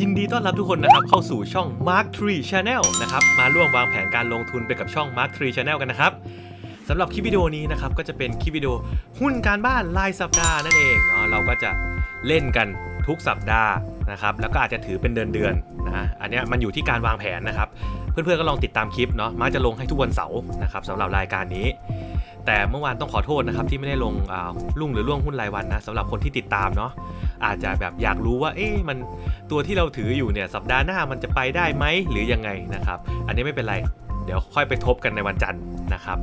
ยินดีต้อนรับทุกคนนะครับเข้าสู่ช่อง Mark 3 Channel นะครับมาร่วมวางแผนการลงทุนไปกับช่อง Mark 3 Channel กันนะครับสำหรับคลิปวิดีโอนี้นะครับก็จะเป็นคลิปวิดีโอหุ้นการบ้านรายสัปดาห์นั่นเองเนาะเราก็จะเล่นกันทุกสัปดาห์นะครับแล้วก็อาจจะถือเป็นเดือนเดือนนะอันเนี้ยมันอยู่ที่การวางแผนนะครับเพื่อนๆก็ลองติดตามคลิปเนาะมาร์คจะลงให้ทุกวันเสาร์นะครับสำหรับรายการนี้ แต่เมื่อวานต้องขอโทษนะครับที่ไม่ได้ลงอ่าลุ่งหรือล่วงหุ้นรายวันนะสำหรับคนที่ติดตามเนาะ อาจจะแบบอยากรู้ว่าเอ๊ะมันตัวที่เราถืออยู่เนี่ยสัปดาห์หน้ามันจะไปได้ไหมหรือยังไงนะครับ อันนี้ไม่เป็นไร เดี๋ยวค่อยไปทบกันในวันจันทร์นะครับ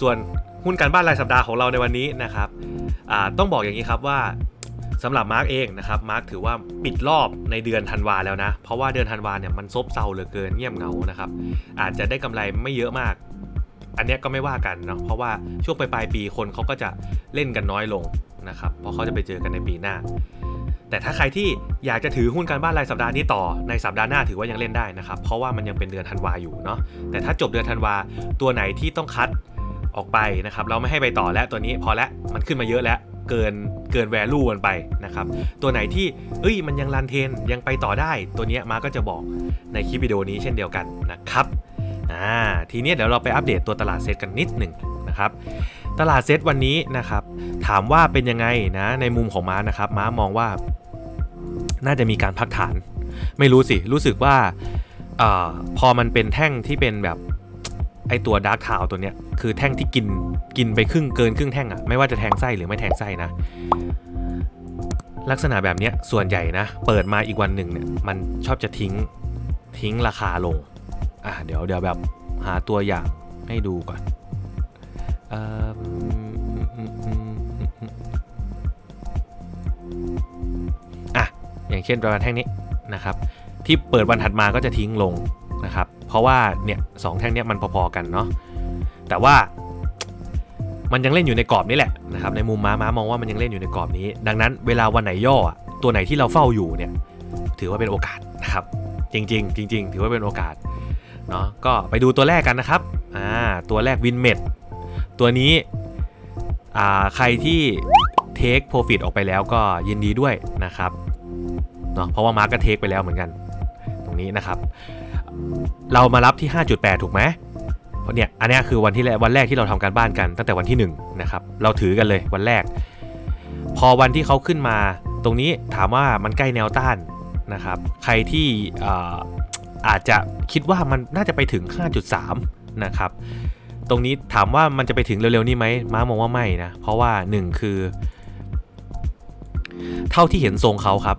ส่วนหุ้นการบ้านรายสัปดาห์ของเราในวันนี้นะครับต้องบอกอย่างนี้ครับว่าสำหรับมาร์กเองนะครับมาร์กถือว่าปิดรอบในเดือนธันวาแล้วนะ เพราะว่าเดือนธันวาเนี่ยมันซบเซาเหลือเกินเงียบเหงานะครับอาจจะได้กำไรไม่เยอะมาก อันเนี้ยก็ไม่ว่ากันเนาะเพราะว่าช่วงปลายๆปีคนเขาก็จะเล่นกันน้อยลงนะครับเพราะเขาจะไปเจอกันในปีหน้า แต่ถ้าใครที่อยากจะถือหุ้นการบ้านรายสัปดาห์นี้ต่อในสัปดาห์หน้าถือว่ายังเล่นได้นะครับ เพราะว่ามันยังเป็นเดือนธันวาอยู่เนาะแต่ถ้าจบเดือนธันวาตัวไหนที่ต้องคัดออกไปนะครับเราไม่ให้ไปต่อแล้วตัวนี้พอแล้วมันขึ้นมาเยอะแล้วเกินเกินแวลูมันไปนะครับ ตัวไหนที่เอ้ยมันยังรันเทนยังไปต่อได้ ตัวนี้มาก็จะบอกในคลิปวิดีโอนี้เช่นเดียวกันนะครับ อ่าทีนี้เดี๋ยวเราไปอัปเดตตัวตลาดเซตกันนิดหนึ่งนะครับตลาดเซตวันนี้นะครับถามว่าเป็นยังไงนะในมุมของม้านะครับม้ามองว่าน่าจะมีการพักฐาน ไม่รู้สิ รู้สึกว่าอพอมันเป็นแท่งที่เป็นแบบไอตัวดาร์กทาวตัวเนี้ยคือแท่งที่กินกินไปครึ่งเกินครึ่งแท่งอะไม่ว่าจะแทงไส้หรือไม่แทงไส้นะ ลักษณะแบบเนี้ยส่วนใหญ่นะ เปิดมาอีกวันหนึ่งเนี่ยมันชอบจะทิ้งทิ้งราคาลง อะเดี๋ยวเดี๋ยวแบบหาตัวอย่างให้ดูก่อนเอิ่มอะอย่างเช่นประมาณแท่งนี้นะครับ ที่เปิดวันถัดมาก็จะทิ้งลงนะครับ เพราะว่าเนี่ยสองแท่งเนี้ยมันพอๆกันเนาะแต่ว่ามันยังเล่นอยู่ในกรอบนี้แหละนะครับในมุมม้าม้ามองว่ามันยังเล่นอยู่ในกรอบนี้ ดังนั้นเวลาวันไหนย่อตัวไหนที่เราเฝ้าอยู่เนี่ยถือว่าเป็นโอกาสนะครับจริงๆจริง ๆ ถือว่าเป็นโอกาส เนาะก็ไปดูตัวแรกกันนะครับอ่าตัวแรกวินเมดตัวนี้อ่าใครที่เทคโปรฟิตออกไปแล้วก็ยินดีด้วยนะครับเนาะเพราะว่ามาร์กก็เทคไปแล้วเหมือนกัน ตรงนี้นะครับ เรามารับที่ 5.8 ถูกไหมเพราะเนี่ยอันนี้คือวันที่แรกวันแรกที่เราทำการบ้านกันตั้งแต่วันที่1นะครับเราถือกันเลยวันแรก พอวันที่เขาขึ้นมา ตรงนี้ถามว่ามันใกล้แนวต้านนะครับ ใครที่ อาจจะคิดว่ามันน่าจะไปถึง 5.3 นะครับ ตรงนี้ถามว่ามันจะไปถึงเร็วๆนี้ไหมม้ามองว่าไม่นะ เพราะว่า 1 คือ เท่าที่เห็นทรงเขาครับ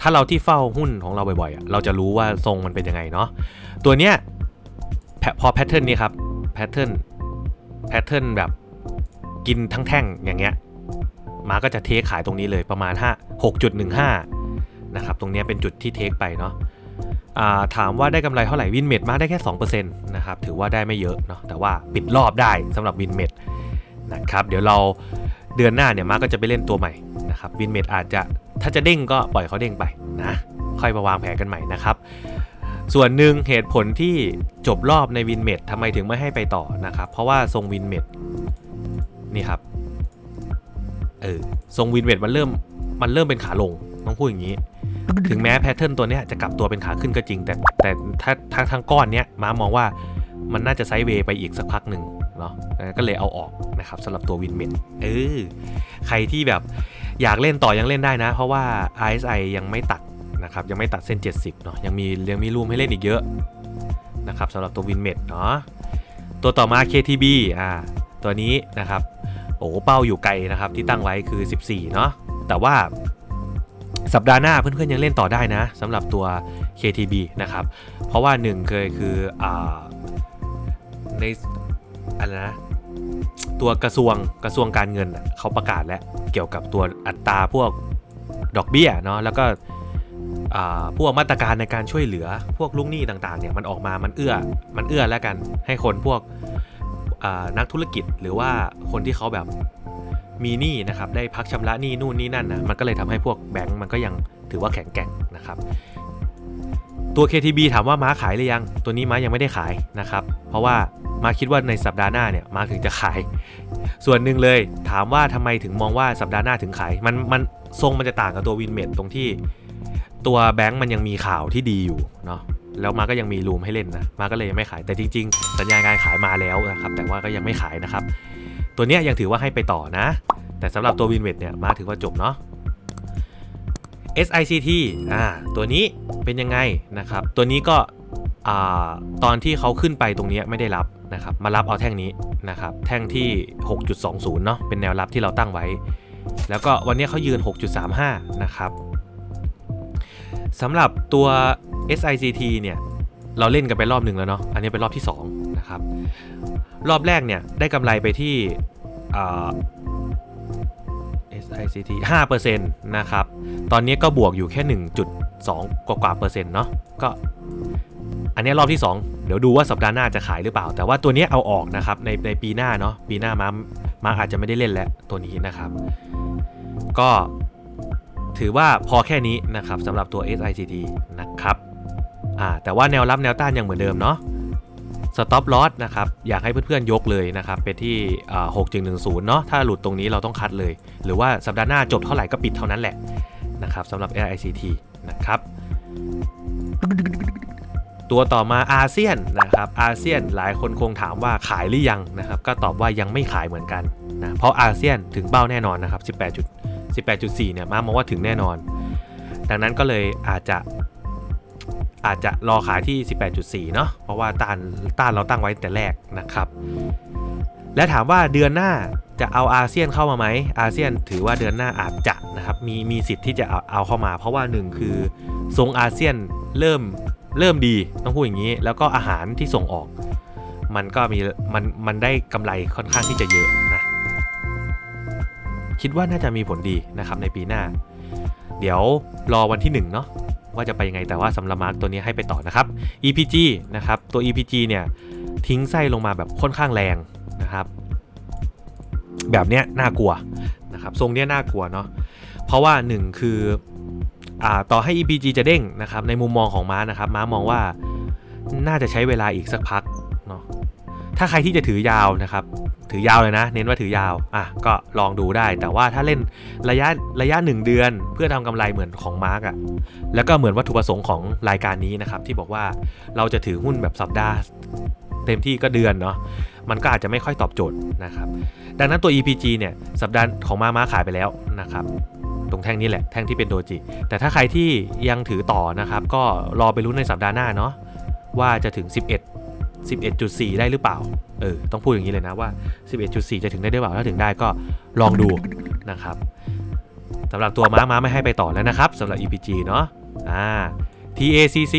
ถ้าเราที่เฝ้าหุ้นของเราบ่อยๆ เราจะรู้ว่าทรงมันเป็นยังไงเนาะตัวเนี้ยพอแพทเทิร์นนี้ครับแพทเทิร์นแพทเทิร์นแบบกินทั้งแท่งอย่างเงี้ยมาก็จะเทคขายตรงนี้เลยประมาณ5 6.15นะครับตรงเนี้ยเป็นจุดที่เทคไปเนาะ ถามว่าได้กำไรเท่าไหร่วินเมดมาได้แค่ 2%นะครับถือว่าได้ไม่เยอะเนาะแต่ว่าปิดรอบได้สำหรับวินเมดนะครับเดี๋ยวเราเดือนหน้าเนี่ยมาก็จะไปเล่นตัวใหม่นะครับวินเมดอาจจะถ้าจะเด้งก็ปล่อยเขาเด้งไปนะค่อยมาวางแผนกันใหม่นะครับส่วนหนึ่งเหตุผลที่จบรอบในวินเมดทำไมถึงไม่ให้ไปต่อนะครับเพราะว่าทรงวินเมดนี่ครับเออทรงวินเมดมันเริ่มมันเริ่มเป็นขาลง ต้องพูดอย่างนี้ ถึงแม้แพทเทิร์นตัวนี้จะกลับตัวเป็นขาขึ้นก็จริง แต่แต่ถ้าถ้าทั้งก้อนเนี้ยม้ามองว่ามันน่าจะไซด์เวย์ไปอีกสักพักหนึ่งเนาะก็เลยเอาออกนะครับสำหรับตัววินเมนเออใครที่แบบอยากเล่นต่อยังเล่นได้นะ เพราะว่า RSI ยังไม่ตัดนะครับยังไม่ตัดเส้น 70เนาะยังมียังมีรูมให้เล่นอีกเยอะนะครับสำหรับตัววินเมดเนาะตัวต่อมา KTB อ่าตัวนี้นะครับโอ้เป้าอยู่ไกลนะครับที่ตั้งไว้คือ 14 เนาะแต่ว่า สัปดาห์หน้าเพื่อนๆยังเล่นต่อได้นะสำหรับตัว KTB นะครับ เพราะว่าหนึ่งเคยคืออ่าในอะไรนะตัวกระทรวงกระทรวงการเงินเขาประกาศแล้วเกี่ยวกับตัวอัตราพวกดอกเบี้ยเนาะแล้วก็พวกมาตรการในการช่วยเหลือพวกลูกหนี้ต่างๆเนี่ยมันออกมามันเอื้อมันเอื้อแล้วกันให้คนพวกนักธุรกิจหรือว่าคนที่เขาแบบ มีหนี้นะครับได้พักชำระหนี้นู่นนี่นั่นนะมันก็เลยทำให้พวกแบงก์มันก็ยังถือว่าแข็งแกร่งนะครับตัว KTB ถามว่าม้าขายหรือยัง ตัวนี้ม้ายังไม่ได้ขายนะครับ เพราะว่ามาคิดว่าในสัปดาห์หน้าเนี่ยม้าถึงจะขาย ส่วนหนึ่งเลยถามว่าทำไมถึงมองว่าสัปดาห์หน้าถึงขาย มันมันทรงมันจะต่างกับตัววินเมดตรงที่ตัวแบงก์มันยังมีข่าวที่ดีอยู่เนาะแล้วมาก็ยังมีรูมให้เล่นนะมาก็เลยยังไม่ขายแต่จริง ๆ สัญญาการขายมาแล้วนะครับแต่ว่าก็ยังไม่ขายนะครับ ตัวเนี้ยยังถือว่าให้ไปต่อนะ แต่สำหรับตัววินเวทเนี่ยมาถือว่าจบเนาะ SICT อ่าตัวนี้เป็นยังไงนะครับ ตัวนี้ก็อ่าตอนที่เขาขึ้นไปตรงนี้ไม่ได้รับนะครับ มารับเอาแท่งนี้นะครับ แท่งที่ 6.20 เนาะเป็นแนวรับที่เราตั้งไว้ แล้วก็วันนี้เขายืน 6.35 นะครับสำหรับตัว SICT เนี่ย เราเล่นกันไปรอบหนึ่งแล้วเนาะ อันนี้เป็นรอบที่ 2 นะครับ รอบแรกเนี่ยได้กำไรไปที่อ่า SICT 5%นะครับ ตอนนี้ก็บวกอยู่แค่ 1.2 กว่ากว่าเปอร์เซ็นต์เนาะ ก็ อันนี้รอบที่ 2 เดี๋ยวดูว่าสัปดาห์หน้าจะขายหรือเปล่า แต่ว่าตัวนี้เอาออกนะครับ ในในปีหน้าเนาะ ปีหน้ามามาอาจจะไม่ได้เล่นแล้วตัวนี้นะครับ ก็ถือว่าพอแค่นี้นะครับสำหรับตัว SICT นะครับ อ่า แต่ว่าแนวรับแนวต้านยังเหมือนเดิมเนาะ สต็อปลอสนะครับอยากให้เพื่อนๆยกเลยนะครับไปที่หกจึงหนึ่งศูนย์เนาะถ้าหลุดตรงนี้เราต้องคัดเลย หรือว่าสัปดาห์หน้าจบเท่าไหร่ก็ปิดเท่านั้นแหละนะครับสำหรับ AICT นะครับตัวต่อมาอาเซียนนะครับอาเซียนหลายคนคงถามว่าขายหรือยังนะครับก็ตอบว่ายังไม่ขายเหมือนกันนะเพราะอาเซียนถึงเป้าแน่นอนนะครับ 18จุด18.4 เนี่ยมามองว่าถึงแน่นอน ดังนั้นก็เลยอาจจะ อาจจะรอขายที่ 18.4 เนาะเพราะว่าต้านต้านเราตั้งไว้แต่แรกนะครับ และถามว่าเดือนหน้าจะเอาอาเซียนเข้ามาไหมอาเซียนถือว่าเดือนหน้าอาจจะนะครับมีมีสิทธิ์ที่จะเอาเอาเข้ามา เพราะว่าหนึ่งคือทรงอาเซียนเริ่มเริ่มดีต้องพูดอย่างนี้ แล้วก็อาหารที่ส่งออก มันก็มีมันมันได้กำไรค่อนข้างที่จะเยอะนะคิดว่าน่าจะมีผลดีนะครับในปีหน้า เดี๋ยวรอวันที่1เนาะ ว่าจะไปยังไงแต่ว่าสำหรับมาร์กตัวนี้ให้ไปต่อนะครับ EPG นะครับตัว EPG เนี่ยทิ้งไส้ลงมาแบบค่อนข้างแรงนะครับแบบเนี้ยน่ากลัวนะครับทรงเนี้ยน่ากลัวเนาะเพราะว่า 1 คืออ่าต่อให้ EPG จะเด้งนะครับในมุมมองของม้านะครับม้ามองว่าน่าจะใช้เวลาอีกสักพักเนาะ ถ้าใครที่จะถือยาวนะครับ ถือยาวเลยนะ เน้นว่าถือยาว อะ ก็ลองดูได้ แต่ว่าถ้าเล่นระยะระยะ 1 เดือน เพื่อทำกำไรเหมือนของมาร์กอะแล้วก็เหมือนวัตถุประสงค์ของรายการนี้นะครับ ที่บอกว่าเราจะถือหุ้นแบบสัปดาห์ เต็มที่ก็เดือนเนาะ มันก็อาจจะไม่ค่อยตอบโจทย์นะครับ ดังนั้นตัว EPG เนี่ย สัปดาห์ของมามาขายไปแล้วนะครับตรงแท่งนี้แหละ แท่งที่เป็นโดจิ แต่ถ้าใครที่ยังถือต่อนะครับ ก็รอไปลุ้นในสัปดาห์หน้าเนาะว่าจะถึง 11 11.4 ได้หรือเปล่า เออ ต้องพูดอย่างนี้เลยนะว่า 11.4 จะถึงได้หรือเปล่า ถ้าถึงได้ก็ลองดูนะครับสำหรับตัวม้าม้าไม่ให้ไปต่อแล้วนะครับสำหรับ EPG เนาะอ่า TACC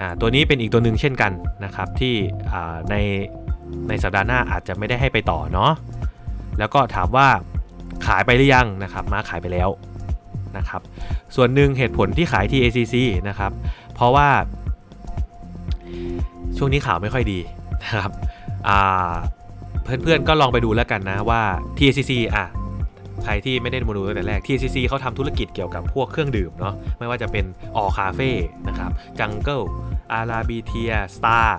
อ่าตัวนี้เป็นอีกตัวหนึ่งเช่นกันนะครับที่อ่าในในสัปดาห์หน้าอาจจะไม่ได้ให้ไปต่อเนาะแล้วก็ถามว่าขายไปหรือยังนะครับม้าขายไปแล้วนะครับส่วนหนึ่งเหตุผลที่ขาย TACC นะครับเพราะว่า ช่วงนี้ข่าวไม่ค่อยดีนะครับอ่าเพื่อนๆก็ลองไปดูแล้วกันนะว่า tcc อะใครที่ไม่ได้มาดูตั้งแต่แรก TCC เขาทำธุรกิจเกี่ยวกับพวกเครื่องดื่มเนาะไม่ว่าจะเป็นออคาเฟ่นะครับจังเกิลอาราบีเทียสตาร์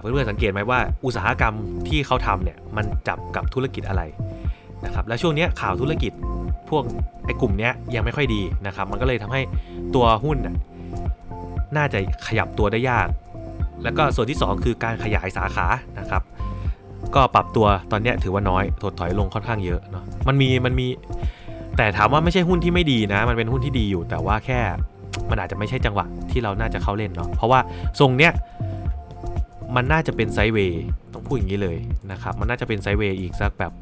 เพื่อนๆสังเกตไหมว่าอุตสาหกรรมที่เขาทำเนี่ยมันจับกับธุรกิจอะไรนะครับและช่วงนี้ข่าวธุรกิจพวกไอ้กลุ่มนี้ยังไม่ค่อยดีนะครับมันก็เลยทำให้ตัวหุ้นน่าจะขยับตัวได้ยาก แล้วก็ส่วนที่ 2 คือการขยายสาขานะครับก็ปรับตัวตอนนี้ถือว่าน้อยถดถอยลงค่อนข้างเยอะเนาะมันมีมันมี แต่ถามว่าไม่ใช่หุ้นที่ไม่ดีนะ มันเป็นหุ้นที่ดีอยู่ แต่ว่าแค่มันอาจจะไม่ใช่จังหวะที่เราน่าจะเข้าเล่นเนาะเพราะว่าทรงเนี้ยมันน่าจะเป็นไซด์เวย์ต้องพูดอย่างนี้เลยนะครับ มันน่าจะเป็นไซด์เวย์อีกสักแบบ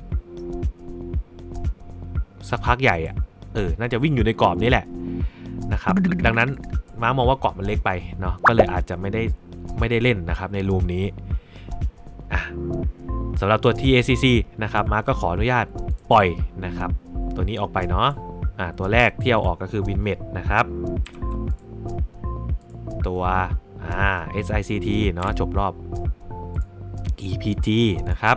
สักพักใหญ่อะเออน่าจะวิ่งอยู่ในกรอบนี้แหละนะครับ ดังนั้นม้ามองว่ากรอบมันเล็กไปเนาะก็เลยอาจจะไม่ได้ ไม่ได้เล่นนะครับในรูมนี้สำหรับตัว TACC นะครับมาร์ก็ขออนุญาตปล่อยนะครับ ตัวนี้ออกไปเนาะตัวแรกที่เอาออกก็คือ WinMed นะครับ ตัว SICT เนาะจบรอบ EPG นะครับ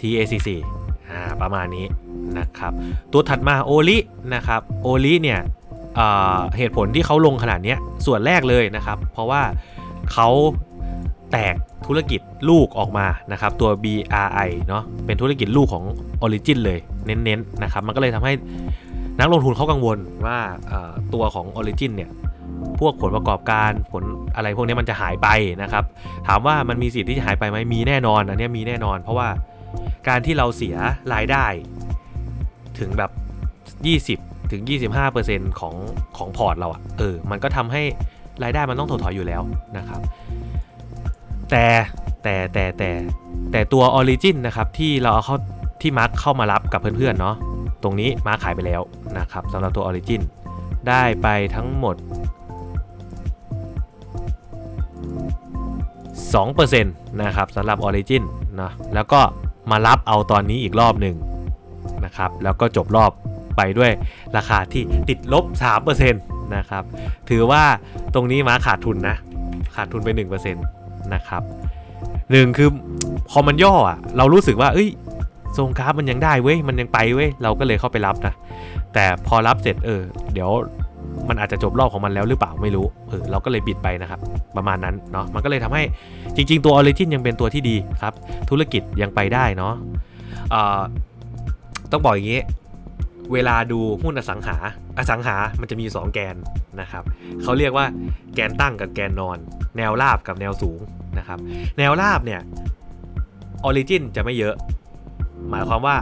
TACC ประมาณนี้นะครับ ตัวถัดมาโอลินะครับโอลิเนี่ย เหตุผลที่เขาลงขนาดนี้ส่วนแรกเลยนะครับ เพราะว่าเขาแตกธุรกิจลูกออกมานะครับตัว BRI เนาะเป็นธุรกิจลูกของ Origin เลยเน้นๆนะครับมันก็เลยทำให้นักลงทุนเขากังวลว่าตัวของ Origin เนี่ยพวกผลประกอบการผลอะไรพวกนี้มันจะหายไปนะครับถามว่ามันมีสิทธิ์ที่จะหายไปไหมมีแน่นอนอันนี้มีแน่นอน เพราะว่าการที่เราเสียรายได้ถึงแบบ20 ถึง 25%ของของพอร์ตเราอะเออ มันก็ทำให้รายได้มันต้องถดถอยอยู่แล้วนะครับ แต่แต่แต่แต่แต่ตัว Origin นะครับที่เราเอาเข้าที่มาร์คเข้ามารับกับเพื่อนๆเนาะตรงนี้มาร์คขายไปแล้วนะครับสำหรับตัว Origin ได้ไปทั้งหมด 2%นะครับสำหรับ Origin นะแล้วก็มารับเอาตอนนี้อีกรอบหนึ่งนะครับแล้วก็จบรอบ ไปด้วยราคาที่ติดลบ 3%นะครับ ถือว่าตรงนี้มาขาดทุนนะ ขาดทุนไป 1%นะครับหนึ่งคือพอมันย่ออะ เรารู้สึกว่า เอ้ยทรงกราฟมันยังได้เว้ย มันยังไปเว้ย เราก็เลยเข้าไปรับนะ แต่พอรับเสร็จเออ เดี๋ยวมันอาจจะจบรอบของมันแล้วหรือเปล่าไม่รู้ เออเราก็เลยปิดไปนะครับ ประมาณนั้นเนาะ มันก็เลยทำให้จริง ๆ ตัว Origin ยังเป็นตัวที่ดีครับ ธุรกิจยังไปได้เนาะต้องบอกอย่างนี้ เวลาดูหุ้นอสังหา อสังหา มันจะมี 2 แกนนะครับเขาเรียกว่าแกนตั้งกับแกนนอน แนวราบกับแนวสูงนะครับ แนวราบเนี่ย Origin จะไม่เยอะ หมายความว่า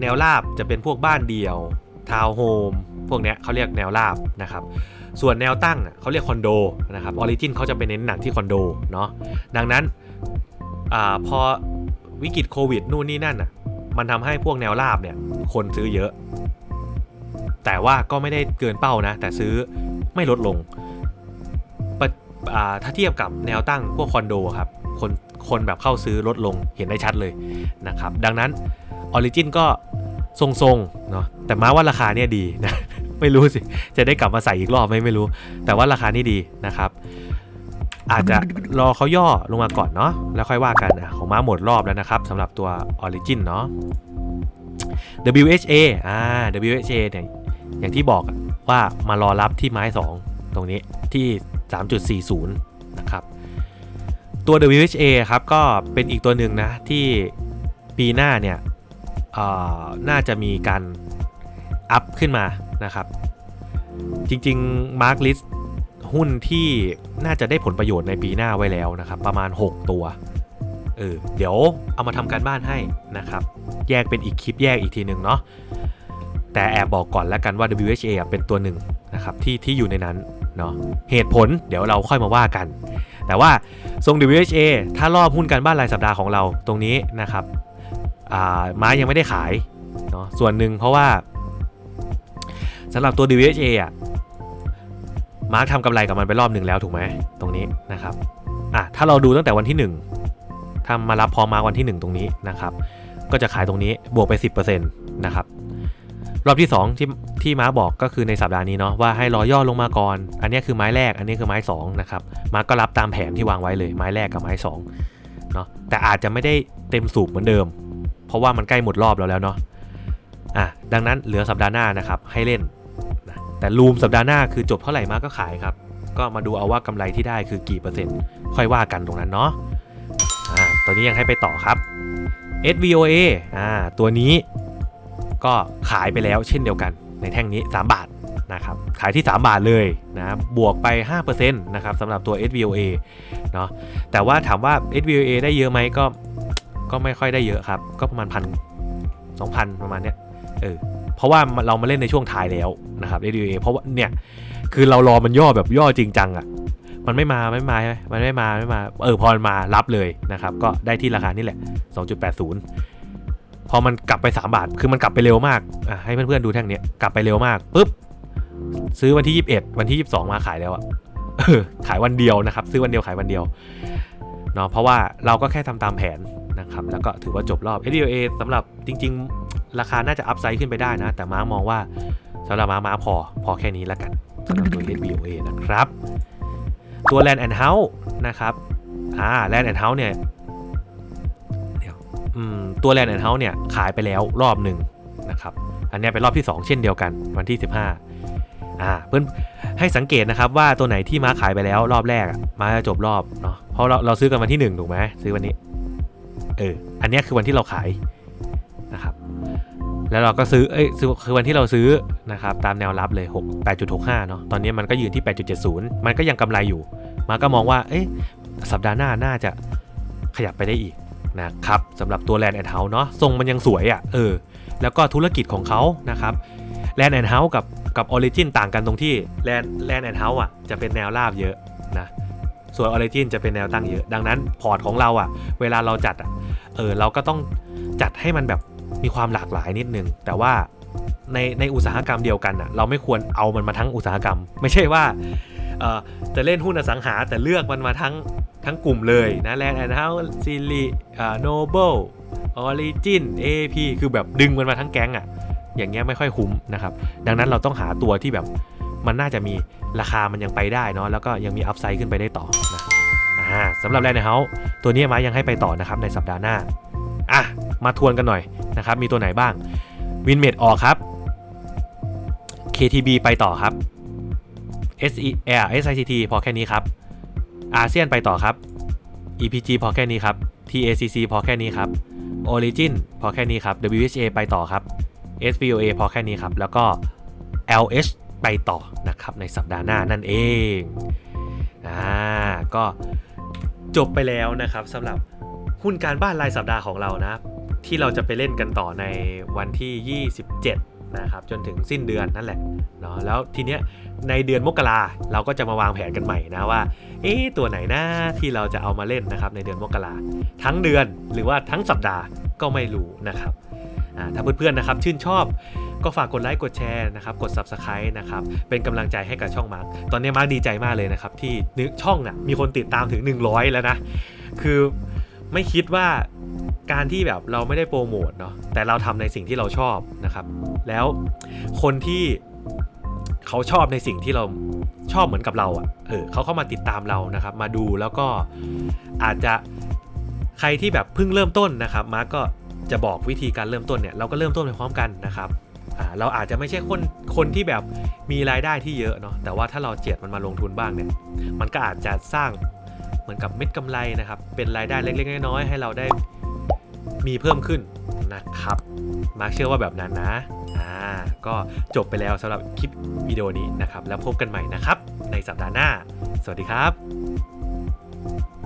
แนวราบจะเป็นพวกบ้านเดี่ยว ทาวน์โฮม พวกเนี้ยเขาเรียกแนวราบนะครับ ส่วนแนวตั้งเขาเรียกคอนโดนะครับ ออริจินเขาจะไปเน้นหนักที่คอนโดเนาะ ดังนั้นอพอวิกฤตโควิดนู่นนี่นั่นอะ มันทำให้พวกแนวราบเนี่ยคนซื้อเยอะ แต่ว่าก็ไม่ได้เกินเป้านะ แต่ซื้อไม่ลดลง ถ้าเทียบกับแนวตั้งพวกคอนโดครับคนคนแบบเข้าซื้อลดลงเห็นได้ชัดเลยนะครับ ดังนั้นออริจินก็ทรงๆเนาะแต่มาว่าราคาเนี่ยดีนะไม่รู้สิ จะได้กลับมาใส่อีกรอบไหมไม่รู้ แต่ว่าราคานี่ดีนะครับ อาจจะรอเขาย่อลงมาก่อนเนาะแล้วค่อยว่ากันนะของม้าหมดรอบแล้วนะครับสำหรับตัว Origin เนาะ WHA อ่า WHA เนี่ย อย่างที่บอกว่ามารอรับที่ไม้ 2 ตรงนี้ที่ 3.40 นะครับ ตัว WHA ครับก็เป็นอีกตัวหนึ่งนะที่ปีหน้าเนี่ยน่าจะมีการอัพขึ้นมานะครับ จริงๆ Mark List หุ้นที่น่าจะได้ผลประโยชน์ในปีหน้าไว้แล้วนะครับ ประมาณ 6 ตัวเออเดี๋ยวเอามาทำการบ้านให้นะครับ แยกเป็นอีกคลิปแยกอีกทีหนึ่งเนาะ แต่แอบบอกก่อนแล้วกันว่า WHA เป็นตัวหนึ่งนะครับที่ที่อยู่ในนั้นเนาะเหตุผลเดี๋ยวเราค่อยมาว่ากัน แต่ว่าทรง WHA ถ้ารอบหุ้นการบ้านรายสัปดาห์ของเราตรงนี้นะครับอ่าไม้ยังไม่ได้ขายเนาะส่วนหนึ่งเพราะว่าสำหรับตัว WHA อะมาร์คทำกำไรกับมันไปรอบหนึ่งแล้วถูกไหมตรงนี้นะครับอะถ้าเราดูตั้งแต่วันที่ 1ทำมารับพร้อมมาวันที่ 1 ตรงนี้นะครับ ก็จะขายตรงนี้บวกไป 10%นะครับ รอบที่ 2 ที่ที่ม้าบอกก็คือในสัปดาห์นี้เนาะว่าให้รอย่อลงมาก่อน อันนี้คือไม้แรก อันนี้คือไม้2นะครับม้าก็รับตามแผนที่วางไว้เลยไม้แรกกับไม้2เนาะแต่อาจจะไม่ได้เต็มสูบเหมือนเดิม เพราะว่ามันใกล้หมดรอบแล้วแล้วเนาะอะดังนั้นเหลือสัปดาห์หน้านะครับให้เล่นนะแต่รูมสัปดาห์หน้าคือจบเท่าไหร่ม้าก็ขายครับ ก็มาดูเอาว่ากำไรที่ได้คือกี่เปอร์เซ็นต์ค่อยว่ากันตรงนั้นเนาะอ่าตัวนี้ยังให้ไปต่อครับ SVOA อ่าตัวนี้ ก็ขายไปแล้วเช่นเดียวกัน ในแท่งนี้ 3 บาทนะครับขายที่ 3 บาทเลยนะบวกไป 5%นะครับสำหรับตัว SVOA เนาะแต่ว่าถามว่า SVOA ได้เยอะไหมก็ก็ไม่ค่อยได้เยอะครับ ก็ประมาณพันสองพันประมาณเนี้ยเออเพราะว่าเรามาเล่นในช่วงท้ายแล้วนะครับ SDA เพราะว่าเนี่ยคือเรารอมันย่อแบบย่อจริงจังอะ่ะมันไม่มาไม่มาใช่ไหมมันไม่มาไม่มาเออพอมันมารับเลยนะครับก็ได้ที่ราคานี่แหละ 2.80 พอมันกลับไป 3 บาท คือมันกลับไปเร็วมากอะให้เพื่อนๆดูแท่งเนี้ยกลับไปเร็วมากปุ๊บซื้อวันที่ 21 วันที่ 22 มาขายแล้วอะขายวันเดียวนะครับ ซื้อวันเดียวขายวันเดียวเนาะเพราะว่าเราก็แค่ทำตามแผนนะครับ แล้วก็ถือว่าจบรอบ SDA สำหรับจริง ๆ ราคาน่าจะอัพไซด์ขึ้นไปได้นะ แต่ม้ามองว่าสำหรับม้าร์กมาพอพอแค่นี้แล้วกันสำหรับตัว SBOA นะครับ ตัว Land and House นะครับอ่า Land and House เนี่ย ดี๋ยวอืมตัว Land and House เนี่ยขายไปแล้วรอบหนึ่งนะครับ อันนี้เป็นรอบที่ 2 เช่นเดียวกันวันที่ 15อ่าเพื่อนให้สังเกตนะครับว่าตัวไหนที่มาขายไปแล้วรอบแรกอะมาจะจบรอบเนาะเพราะเราเราซื้อกันวันที่ 1 ถูกไหมซื้อวันนี้เอออันนี้คือวันที่เราขายนะครับ แล้วเราก็ซื้อเอ้ยซื้อคือวันที่เราซื้อนะครับตามแนวรับเลย6 8.65เนาะตอนนี้มันก็ยืนที่ 8.70 มันก็ยังกำไรอยู่ มาก็มองว่าเอ๊ะสัปดาห์หน้าน่าจะขยับไปได้อีก นะครับสำหรับตัว Land and House เนาะทรงมันยังสวยอะ่ะเออแล้วก็ธุรกิจของเขานะครับ Land and House กับกับ Origin ต่างกันตรงที่ Land Land and House อะจะเป็นแนวราบเยอะนะส่วน Origin จะเป็นแนวตั้งเยอะ ดังนั้นพอร์ตของเราอะ เวลาเราจัดอะเออเราก็ต้องจัดให้มันแบบมีความหลากหลายนิดนึง แต่ว่าในในอุตสาหกรรมเดียวกันอะเราไม่ควรเอามันมาทั้งอุตสาหกรรม ไม่ใช่ว่าเออจะเล่นหุ้นอสังหาแต่เลือกมันมาทั้ง ทั้งกลุ่มเลยนะแลนด์แอนด์เฮาส์ซิลิโนเบิลออริจินเอพีคือแบบดึงมันมาทั้งแก๊งอะ อย่างเงี้ยไม่ค่อยคุ้มนะครับ ดังนั้นเราต้องหาตัวที่แบบมันน่าจะมีราคามันยังไปได้เนาะแล้วก็ยังมีอัพไซด์ขึ้นไปได้ต่อนะอ่าสำหรับแลนด์เฮาส์ตัวนี้มายังให้ไปต่อนะครับในสัปดาห์หน้าอะมาทวนกันหน่อยนะครับ มีตัวไหนบ้างวินเมดออกครับ KTB ไปต่อครับ SER SICT พอแค่นี้ครับ อาเซียนไปต่อครับ EPG พอแค่นี้ครับ TACC พอแค่นี้ครับ Origin พอแค่นี้ครับ WHA ไปต่อครับ SVOA พอแค่นี้ครับ แล้วก็ LH ไปต่อนะครับในสัปดาห์หน้านั่นเองอ่าก็จบไปแล้วนะครับสำหรับหุ้นการบ้านรายสัปดาห์ของเรานะ ที่เราจะไปเล่นกันต่อในวันที่ 27 นะครับจนถึงสิ้นเดือนนั่นแหละเนาะแล้วทีเนี้ยในเดือนมกราเราก็จะมาวางแผนกันใหม่นะว่า เอ๊ะตัวไหนนะที่เราจะเอามาเล่นนะครับในเดือนมกราทั้งเดือนหรือว่าทั้งสัปดาห์ก็ไม่รู้นะครับถ้าเพื่อนๆนะครับชื่นชอบก็ฝากกดไลค์กดแชร์นะครับกด Subscribe นะครับเป็นกำลังใจให้กับช่องมาร์คตอนนี้มาร์คดีใจมากเลยนะครับที่นึกช่องอะมีคนติดตามถึง 100 แล้วนะคือ ไม่คิดว่าการที่แบบเราไม่ได้โปรโมทเนาะแต่เราทำในสิ่งที่เราชอบนะครับ แล้วคนที่เขาชอบในสิ่งที่เราชอบเหมือนกับเราอะ่ะเออเขาเข้ามาติดตามเรานะครับ มาดูแล้วก็อาจจะใครที่แบบเพิ่งเริ่มต้นนะครับ มาร์กก็จะบอกวิธีการเริ่มต้นเนี่ยเราก็เริ่มต้นไปพร้อมกันนะครับอ่าเราอาจจะไม่ใช่คนคนที่แบบมีรายได้ที่เยอะเนาะแต่ว่าถ้าเราเจียดมันมาลงทุนบ้างเนี่ย มันก็อาจจะสร้าง เหมือนกับเม็ดกำไรนะครับ เป็นรายได้เล็กๆน้อยๆให้เราได้มีเพิ่มขึ้นนะครับ มาเชื่อว่าแบบนั้นนะอ่าก็จบไปแล้วสำหรับคลิปวิดีโอนี้นะครับ แล้วพบกันใหม่นะครับ ในสัปดาห์หน้า สวัสดีครับ